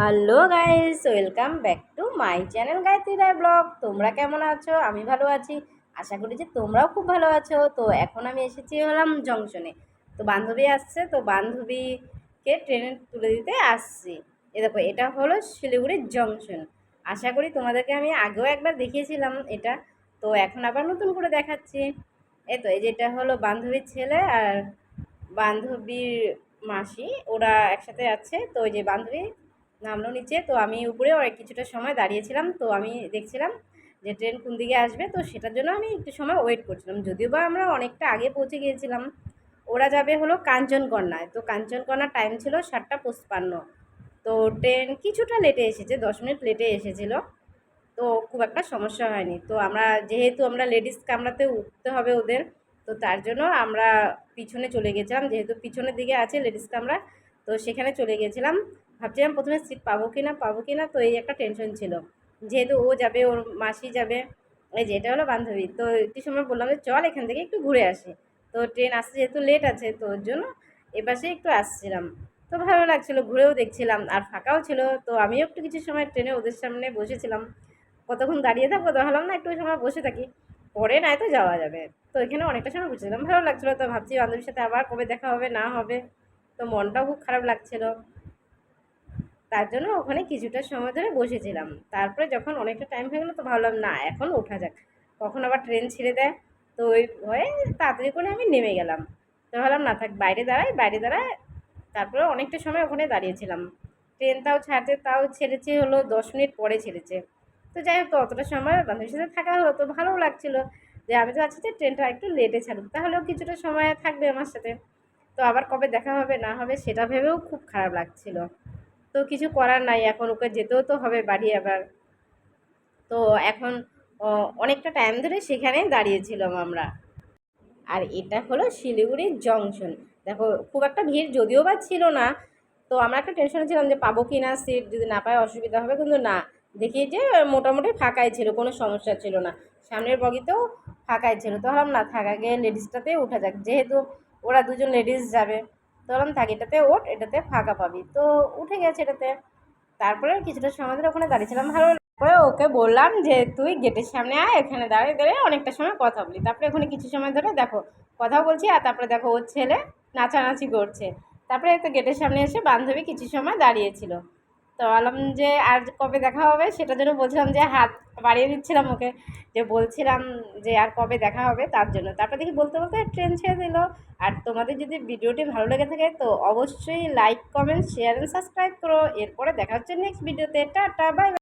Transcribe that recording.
Hello guys, welcome back to my channel Gayatri Roy blog. তোমরা কেমন আছো? আমি ভালো আছি। আশা করি যে তোমরাও খুব ভালো আছো। তো এখন আমি এসেছি হলাম জংশনে। তো বান্ধবী আসছে, তো বান্ধবীকে ট্রেনে তুলে দিতে আসছি। এ দেখো, এটা হলো শিলিগুড়ির জংশন। আশা করি তোমাদেরকে আমি আগেও একবার দেখিয়েছিলাম এটা। তো এখন আবার নতুন করে দেখাচ্ছি। এই তো, এই যেটা হলো বান্ধবীর ছেলে আর বান্ধবীর মাসি, ওরা একসাথে আছে। তো ওই যে বান্ধবী নামলো নিচে। তো আমি উপরে অনেক কিছুটা সময় দাঁড়িয়েছিলাম। তো আমি দেখছিলাম যে ট্রেন কোন দিকে আসবে। তো সেটার জন্য আমি একটু সময় ওয়েট করছিলাম। যদিও বা আমরা অনেকটা আগে পৌঁছে গিয়েছিলাম। ওরা যাবে হলো কাঞ্চনকন্যায়। তো কাঞ্চনকন্যার টাইম ছিল সাতটা পঁচপান্ন। তো ট্রেন কিছুটা লেটে এসেছে, দশ মিনিট লেটে এসেছিল। তো খুব একটা সমস্যা হয়নি। তো আমরা যেহেতু আমরা লেডিস কামরাতে উঠতে হবে ওদের, তো তার জন্য আমরা পিছনে চলে গেছিলাম। যেহেতু পিছনের দিকে আছে লেডিস কামরা তো সেখানে চলে গেছিলাম। ভাবছিলাম প্রথমে সিট পাবো কি না পাবো কি না তো এই একটা টেনশন ছিল। যেহেতু ও যাবে, ওর মাসি যাবে, এই যে এটা হলো বান্ধবী। তো একটু সময় বললাম যে চল এখান থেকে একটু ঘুরে আসি। তো ট্রেন আসতে যেহেতু লেট আছে, তো ওর জন্য এপাশে একটু আসছিলাম। তো ভালো লাগছিল, ঘুরেও দেখছিলাম, আর ফাঁকাও ছিল। তো আমিও একটু কিছু সময় ট্রেনে ওদের সামনে বসেছিলাম। কতক্ষণ দাঁড়িয়ে থাকব তো ভাবলাম না, একটু সময় বসে থাকি। পরে নাই তো যাওয়া যাবে। তো এখানে অনেকটা সময় বসেছিলাম ভালো লাগছিল। তো ভাবছি বান্ধবীর সাথে আবার কবে দেখা হবে, না হবে। তো মনটাও খুব খারাপ লাগছিল। তার জন্য ওখানে কিছুটা সময় ধরে বসেছিলাম। তারপরে যখন অনেকটা টাইম হয়ে গেলো তো ভাবলাম, না, এখন ওঠা যাক। কখন আবার ট্রেন ছেড়ে দেয়, তো ওই ভয়ে তাড়াতাড়ি করে আমি নেমে গেলাম। তো ভাবলাম, না, থাক, বাইরে দাঁড়াই, বাইরে দাঁড়ায় তারপরে অনেকটা সময় ওখানে দাঁড়িয়েছিলাম। ট্রেন তাও ছাড়তে তাও ছেড়েছে, হলো দশ মিনিট পরে ছেড়েছে। তো যাই হোক অতটা সময় বান্ধবীর সাথে থাকা হলো তো ভালোও লাগছিল। যে আমি তো আছি যে ট্রেনটা একটু লেটে ছাড়ুক, তাহলেও কিছুটা সময় থাকবে আমার সাথে। তো আবার কবে দেখা হবে, না হবে সেটা ভেবেও খুব খারাপ লাগছিল। তো কিছু করার নাই, এখন ওকে যেতেও তো হবে বাড়ি আবার। তো এখন অনেকটা টাইম ধরে সেখানে দাঁড়িয়েছিলাম আমরা। আর এটা হলো শিলিগুড়ির জংশন দেখো, খুব একটা ভিড় যদিও বা ছিল না, তো আমরা একটা টেনশনে ছিলাম যে পাবো কি না সিট যদি না পায় অসুবিধা হবে, কিন্তু না। দেখি যে মোটামুটি ফাঁকাই ছিল, কোনো সমস্যা ছিল না। সামনের বগিতেও ফাঁকাই ছিল। তো ভাবলাম, না, থাকা গিয়ে লেডিসটাতেই উঠা যাক। যেহেতু ওরা দুজন লেডিস যাবে। তো বললাম থাক এটাতে ওঠ এটাতে ফাঁকা পাবি। তো উঠে গেছে এটাতে। তারপরে কিছুটা সময় ধরে ওখানে দাঁড়িয়েছিলাম। ভালো তারপরে ওকে বললাম যে, তুই গেটের সামনে আয়, এখানে দাঁড়িয়ে দাঁড়িয়ে অনেকটা সময় কথা বলি। তারপরে ওখানে কিছু সময় ধরে দেখো কথা বলছি। আর তারপরে দেখো, ওর ছেলে নাচানাচি করছে। তারপরে একটা গেটের সামনে এসে বান্ধবী কিছু সময় দাঁড়িয়েছিল। তো বললাম যে আর কবে দেখা হবে সেটার জন্য বলছিলাম যে হাত বাড়িয়ে দিচ্ছিলাম ওকে, যে বলছিলাম যে আর কবে দেখা হবে তার জন্য। তারপর দেখি বলতে বলতে ট্রেন ছেড়ে দিল। আর তোমাদের যদি ভিডিওটি ভালো লেগে থাকে তো অবশ্যই like comment share and subscribe করো। এরপরে দেখা হচ্ছে নেক্সট ভিডিওতে টাটা বাই